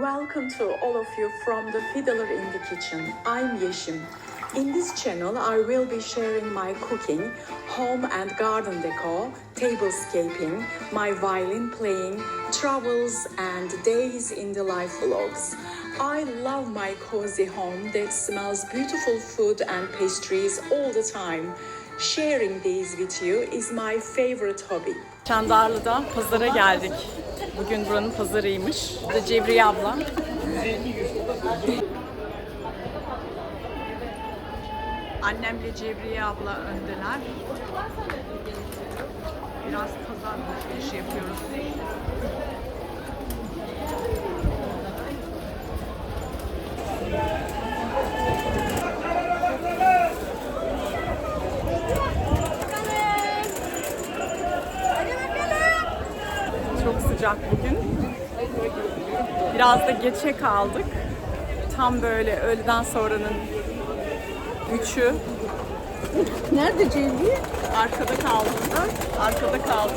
Welcome to all of you from the Fiddler in the Kitchen. I'm Yeşim. In this channel, I will be sharing my cooking, home and garden decor, tablescaping, my violin playing, travels, and days in the life vlogs. I love my cozy home that smells beautiful food and pastries all the time. Sharing these with you is my favorite hobby. Çandarlı'da pazara geldik. Bugün buranın pazarıymış. Bu da Cevriye abla. Annemle Cevriye abla öndeler. Biraz pazar alışverişi yapıyoruz. Çok sıcak bugün. Biraz da geçe kaldık. Tam böyle öğleden sonranın üçü. Nerede Cevriye? Arkada kaldım. Arkada kaldım.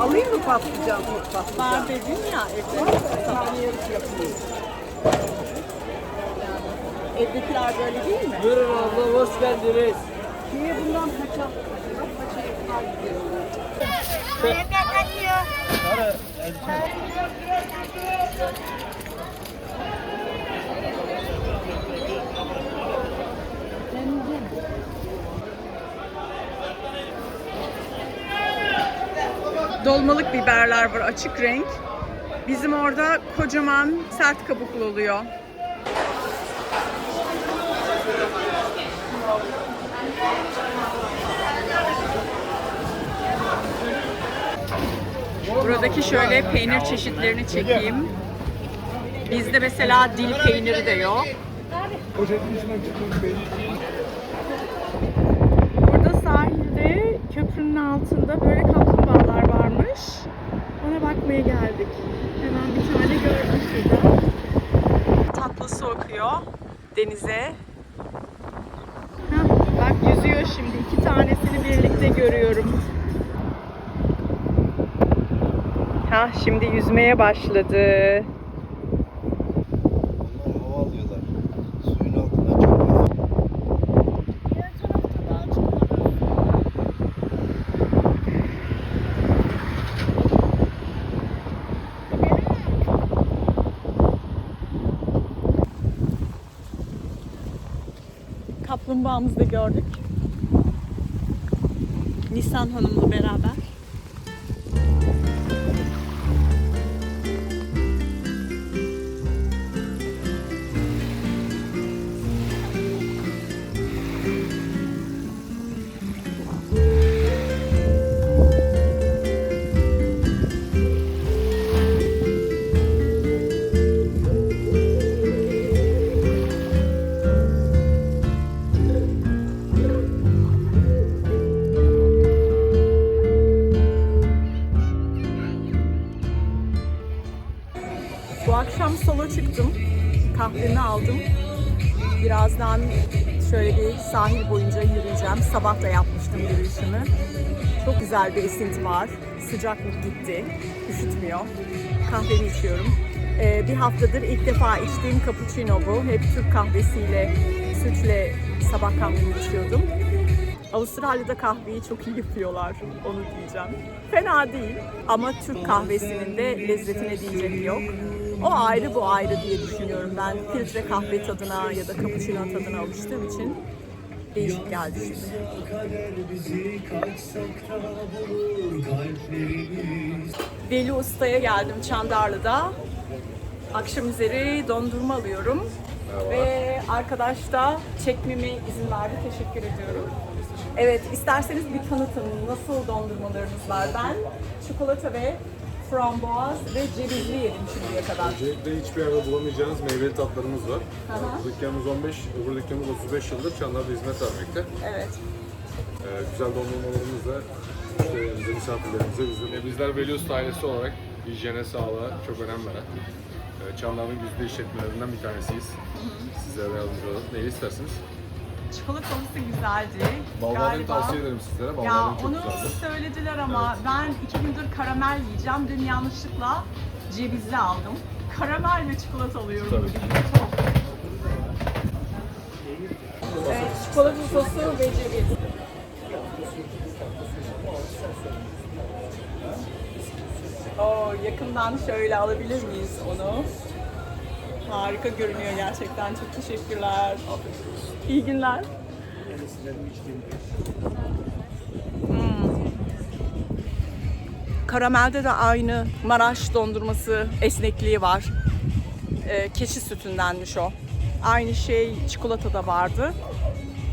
Alayım mı patlıcan? Patlıcan. Var dedin ya evde. Evdekiler böyle değil mi? Buyurun abla hoş geldiniz. Niye bundan kaçak? Dolmalık biberler var açık renk. Bizim orada kocaman sert kabuklu oluyor. Buradaki şöyle peynir çeşitlerini çekeyim. Bizde mesela dil peyniri de yok. Burada sahilde köprünün altında böyle kaplumbağalar varmış. Ona bakmaya geldik. Hemen bir tane gördüm şurada. Tatlı su akıyor denize. Hah, bak yüzüyor şimdi. İki tanesini birlikte görüyorum. Ha şimdi yüzmeye başladı. Kaplumbağamızı da gördük. Nisan Hanım'la beraber. Kahvemi aldım. Birazdan şöyle bir sahil boyunca yürüyeceğim. Sabah da yapmıştım yürüyüşümü. Çok güzel bir esinti var. Sıcaklık gitti. Üşütmüyor. Kahvemi içiyorum. Ee, bir haftadır ilk defa içtiğim cappuccino bu. Hep Türk kahvesiyle, sütle sabah kahvemi içiyordum. Avustralya'da kahveyi çok iyi yapıyorlar, onu diyeceğim. Fena değil ama Türk kahvesinin de lezzetine diyecek yok. O ayrı bu ayrı diye düşünüyorum ben. Filtre kahve tadına ya da cappuccino tadına alıştığım için değişik geldi şimdi. Veli Usta'ya geldim Çandarlı'da. Akşam üzeri dondurma alıyorum. Ve arkadaş da çekmeme izin verdi. Teşekkür ediyorum. Evet, isterseniz bir tanıtın. Nasıl dondurmalarınız var? Ben çikolata ve frambuaz ve cevizli yedim şimdiye kadar. Öncelikle hiçbir yerde bulamayacağınız meyveli tatlarımız var. Aha. Bu dükkanımız 15, öbür dükkanımız 35 yıldır Çanlar'da hizmet vermekte. Evet. Ee, güzel dondurmalarımızla işte bize misafirlerimize bizim... E, bizler Velius ailesi olarak hijyene, sağlığa çok önem veren e, Çanlar'ın güzide işletmelerinden bir tanesiyiz. Sizlere de yardımcı olalım. Neyi istersiniz? Çikolatalısı güzeldi. Galiba. tavsiye ederim sizlere. Ya Balbadeni çok onu güzeldir. söylediler ama ben iki gündür karamel yiyeceğim. Dün yanlışlıkla cevizli aldım. karamel ve çikolata alıyorum. bugün. Evet, çikolata sosu ve ceviz. Oo, yakından şöyle alabilir miyiz onu? Harika görünüyor gerçekten. Çok teşekkürler. İyi günler. Hmm. Karamelde de aynı Maraş dondurması esnekliği var. Ee, keçi sütündenmiş o. Aynı şey çikolatada vardı.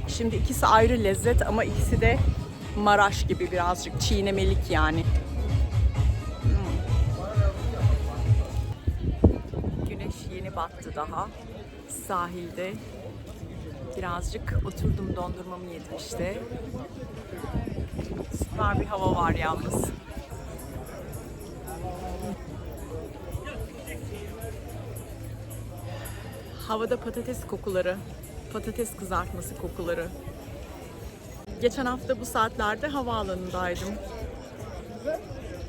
Şimdi ikisi ayrı lezzet ama ikisi de Maraş gibi birazcık çiğnemelik yani. Daha. Sahilde birazcık oturdum dondurmamı yedim işte. Süper bir hava var yalnız. Havada patates kokuları, patates kızartması kokuları. Geçen hafta bu saatlerde havaalanındaydım.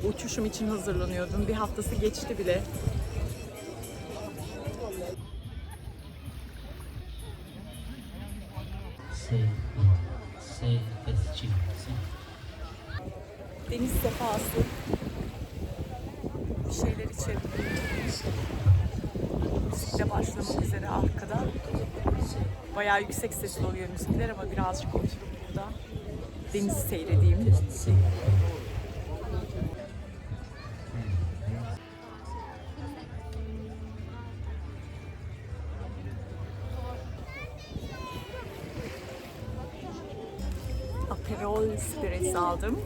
Uçuşum için hazırlanıyordum. Bir haftası geçti bile. Yüksek sesli oluyor müzikler ama birazcık oturup burada denizi seyredeyim. Aperol Spritz aldım.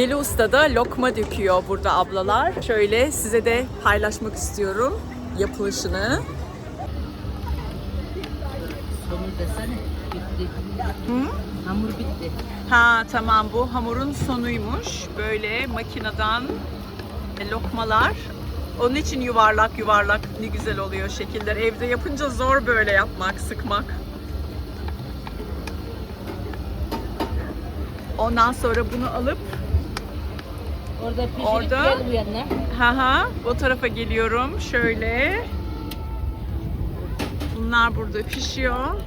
Veli Usta da lokma döküyor burada ablalar. Şöyle size de paylaşmak istiyorum yapılışını. Sonu desene. Bitti. Hamur bitti. Ha tamam bu hamurun sonuymuş. Böyle makineden lokmalar. Onun için yuvarlak yuvarlak ne güzel oluyor şekiller. Evde yapınca zor böyle yapmak, sıkmak. Ondan sonra bunu alıp Orada pişirip Orada- gel bu yanına. Ha ha, o tarafa geliyorum. Şöyle. Bunlar burada pişiyor.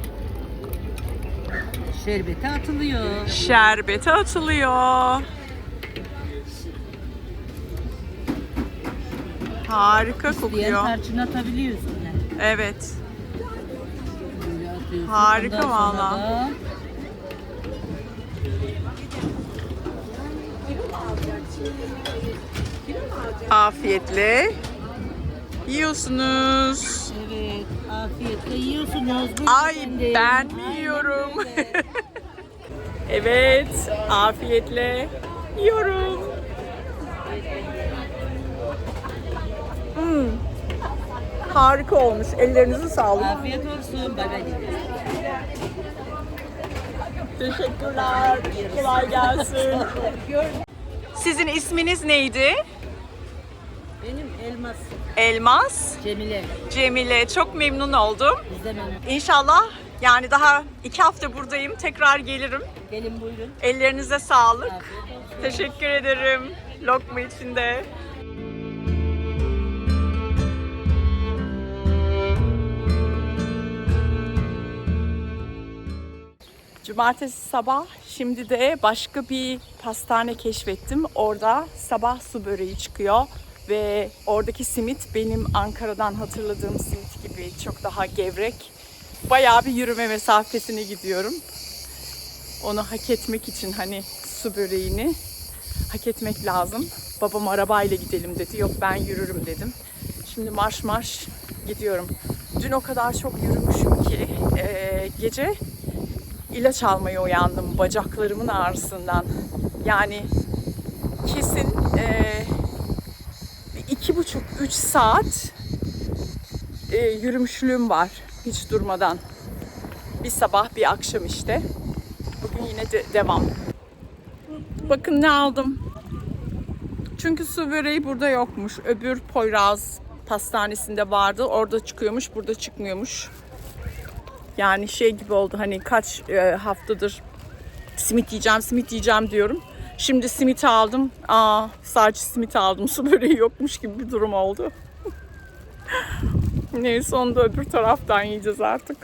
Şerbeti atılıyor. Şerbete atılıyor. Harika Diğer kokuyor. tarçın atabiliyorsun. Yani. Evet. Böyle atıyorsun. Harika Ondan sonra valla. da Afiyetle yiyorsunuz. Evet, afiyetle yiyorsunuz. Buyurun Ay efendim. ben yiyorum? evet, afiyetle yiyorum. Hmm. Harika olmuş. Ellerinize sağlık. Afiyet olsun. Bay bay. Teşekkürler. Kolay gelsin. Sizin isminiz neydi? Benim elmas Elmas. Cemile. Cemile. Çok memnun oldum. İzlemem. İnşallah yani daha iki hafta buradayım. Tekrar gelirim. Gelin buyurun. Ellerinize sağlık. Teşekkür ederim. Lokma için Cumartesi sabah şimdi de başka bir pastane keşfettim. Orada sabah su böreği çıkıyor ve oradaki simit benim Ankara'dan hatırladığım simit gibi çok daha gevrek. Bayağı bir yürüme mesafesine gidiyorum. Onu hak etmek için hani su böreğini hak etmek lazım. Babam arabayla gidelim dedi. Yok ben yürürüm dedim. Şimdi marş marş gidiyorum. Dün o kadar çok yürümüşüm ki eee, gece ilaç almaya uyandım bacaklarımın ağrısından. Yani kesin bir iki buçuk üç saat eee, yürümüşlüğüm var hiç durmadan. Bir sabah bir akşam işte. Bugün yine de devam. Bakın ne aldım. Çünkü su böreği burada yokmuş. Öbür Poyraz pastanesinde vardı. Orada çıkıyormuş, burada çıkmıyormuş. Yani şey gibi oldu hani kaç e, haftadır simit yiyeceğim, simit yiyeceğim diyorum. Şimdi simit aldım. Aa, sadece simit aldım. Su böreği yokmuş gibi bir durum oldu. Neyse onu da öbür taraftan yiyeceğiz artık.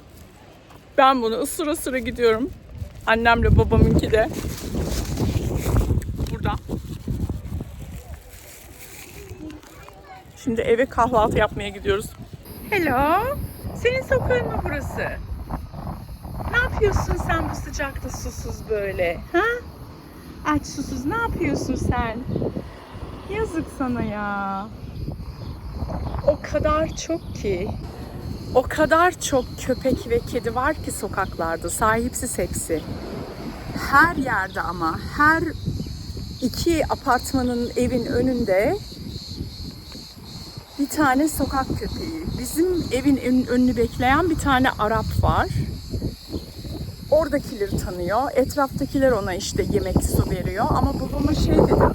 Ben bunu ısıra ısıra gidiyorum. Annemle babamınki de burada. Şimdi eve kahvaltı yapmaya gidiyoruz. Hello. Senin sokağın mı burası? Yapıyorsun sen bu sıcakta susuz böyle? Ha? Aç susuz ne yapıyorsun sen? Yazık sana ya. O kadar çok ki. O kadar çok köpek ve kedi var ki sokaklarda. Sahipsiz hepsi. Her yerde ama her iki apartmanın evin önünde bir tane sokak köpeği. Bizim evin ön- önünü bekleyen bir tane Arap var. Oradakileri tanıyor. Etraftakiler ona işte yemek su veriyor. Ama babama şey dedim.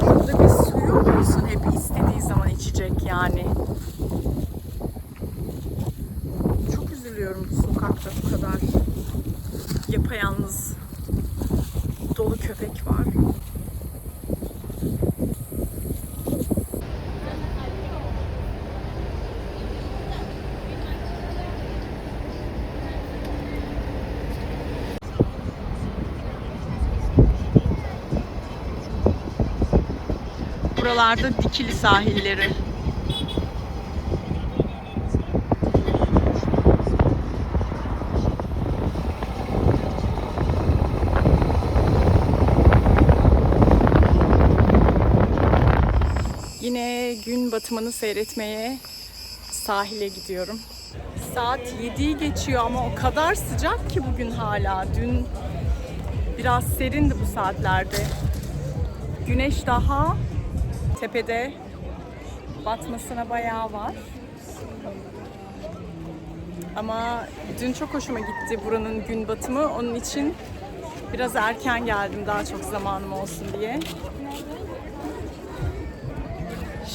Burada bir suyu olsun hep istediği zaman içecek yani. Çok üzülüyorum bu sokakta bu kadar yapayalnız dolu köpek var. Buralarda dikili sahilleri. Yine gün batımını seyretmeye sahile gidiyorum. Saat 7'yi geçiyor ama o kadar sıcak ki bugün hala. Dün biraz serindi bu saatlerde. Güneş daha tepede batmasına bayağı var. Ama dün çok hoşuma gitti buranın gün batımı. Onun için biraz erken geldim daha çok zamanım olsun diye.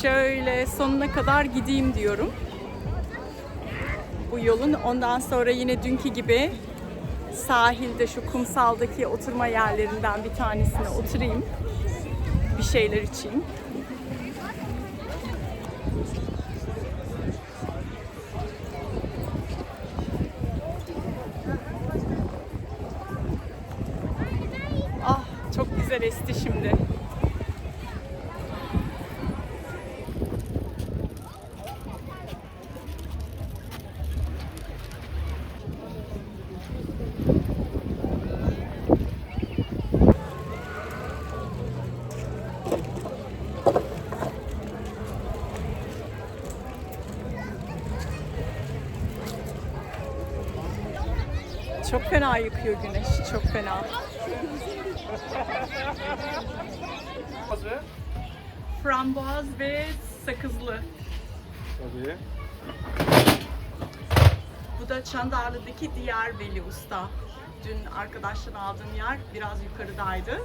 Şöyle sonuna kadar gideyim diyorum. Bu yolun ondan sonra yine dünkü gibi sahilde şu kumsaldaki oturma yerlerinden bir tanesine oturayım. Bir şeyler içeyim. Güzel esti şimdi. Çok fena yıkıyor güneş, çok fena. Frambuaz ve sakızlı. Tabii. Bu da Çandarlı'daki diğer Veli Usta. Dün arkadaştan aldığım yer biraz yukarıdaydı.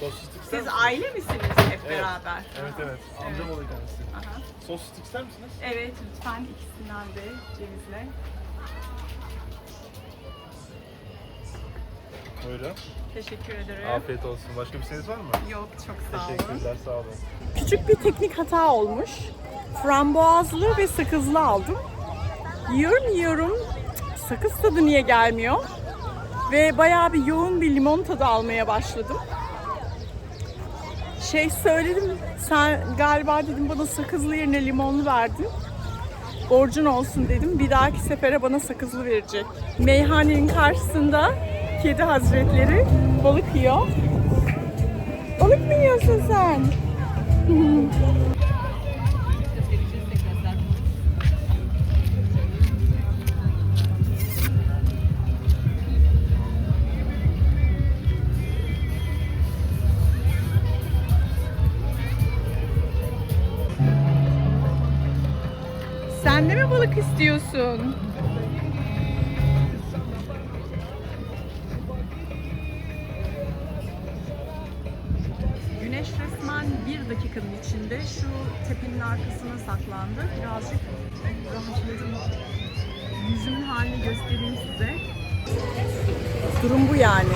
Sosistik Siz aile misiniz hep beraber? Evet evet. Amcam oluyor kendisi. Aha. Sosistik ister misiniz? Evet lütfen ikisinden de cevizle. Buyurun. Teşekkür ederim. Afiyet olsun. Başka bir şeyiniz var mı? Yok çok sağ olun. Teşekkürler sağ olun. Küçük bir teknik hata olmuş. Frambuazlı ve sakızlı aldım. Yiyorum yiyorum. Sakız tadı niye gelmiyor? Ve bayağı bir yoğun bir limon tadı almaya başladım. Şey söyledim, sen galiba dedim bana sakızlı yerine limonlu verdin. Borcun olsun dedim. Bir dahaki sefere bana sakızlı verecek. Meyhanenin karşısında kedi hazretleri balık yiyor. Balık mı yiyorsun sen? Sen de mi balık istiyorsun? İçinde şu tepenin arkasına saklandı. Birazcık rahatladım. Yüzümün halini göstereyim size. Durum bu yani.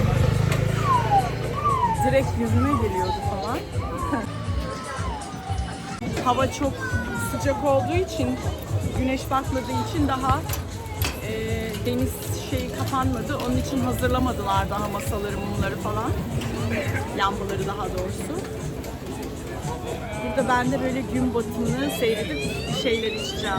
Direkt yüzüme geliyordu falan. Hava çok sıcak olduğu için, güneş batmadığı için daha e, deniz şeyi kapanmadı. Onun için hazırlamadılar daha masaları, mumları falan. Lambaları daha doğrusu. Burada ben de böyle gün batımını seyredip şeyler içeceğim.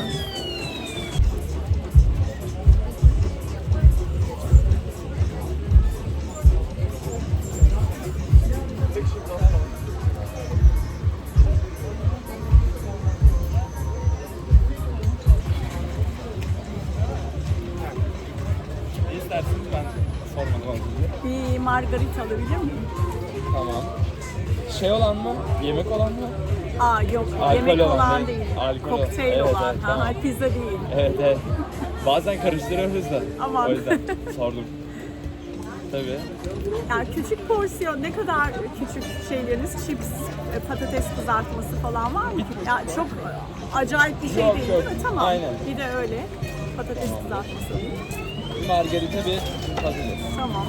Yemek olan mı? Aa yok, Alkol yemek olan, olan değil. Alkol. Kokteyl Evet, olan. evet, ha, tamam. pizza değil. Evet evet. Bazen karıştırıyoruz da. Aman. O yüzden sordum. Tabii. Yani küçük porsiyon ne kadar küçük şeyleriniz chips, e, patates kızartması falan var mı? Ya çok acayip bir şey Yok, değil yok. değil mi? Tamam. Aynen. Bir de öyle patates kızartması. Bir margarita bir patates. Tamam.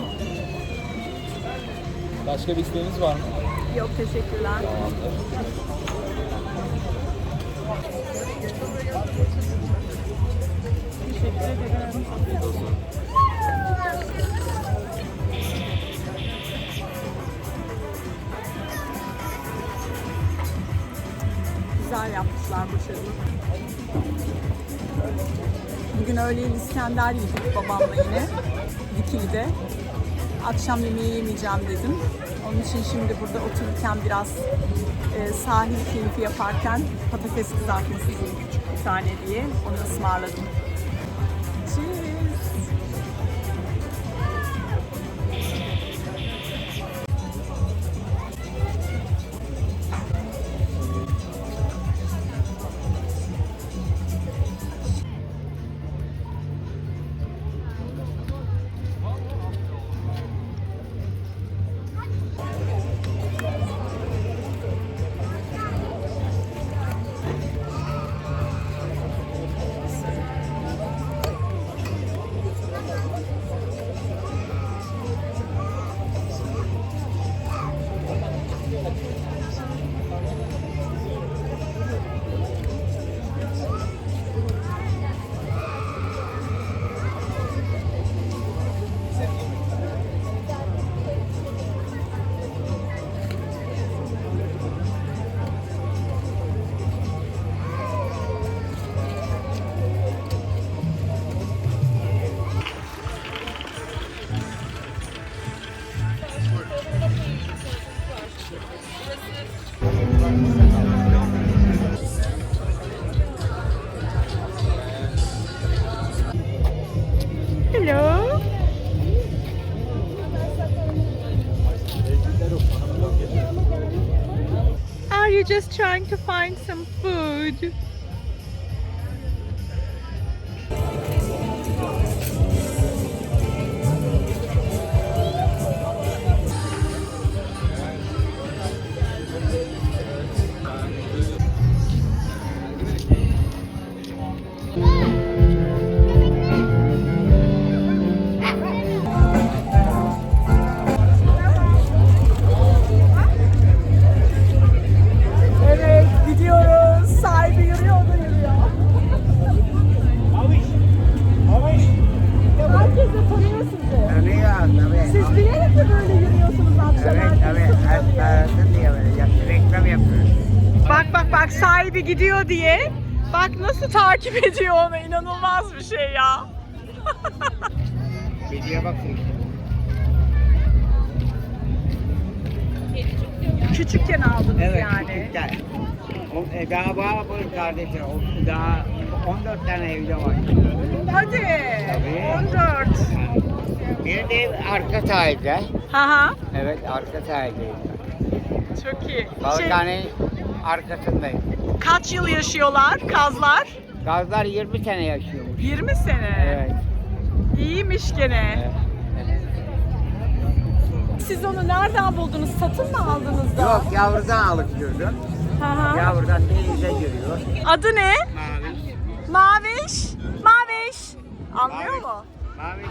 Başka bir isteğiniz var mı? Yok teşekkürler. Güzel yapmışlar başarılı. Bugün öğleyin İskender yedik babamla yine. Dikili'de. Akşam yemeği yemeyeceğim dedim. Onun için şimdi burada otururken biraz e, sahil keyfi yaparken patates kızartması bir tane diye. Onu ısmarladım. Cheers. Just trying to find some diye. Bak nasıl takip ediyor onu. inanılmaz bir şey ya. Videoya bakın. Küçükken aldınız Evet, yani. küçükten. O, e, daha var bu kardeşim. O, daha 14 tane evde var. Hadi. Tabii. 14. Benim de ev arka sahilde. Ha ha. Evet, arka sahildeyim. Çok iyi. Şey, Balıkhanenin arkasındayım. Kaç yıl yaşıyorlar kazlar? Gazlar 20 sene yaşıyormuş. 20 sene. Evet. İyiymiş gene. evet. Siz onu nereden buldunuz? Satın mı aldınız da? Yok, yavrudan alıştırdım. Ha ha. Yavrudan denize giriyor. Adı ne? Mavi. Maviş. Maviş. Anlıyor Maviş. mu? Mavi.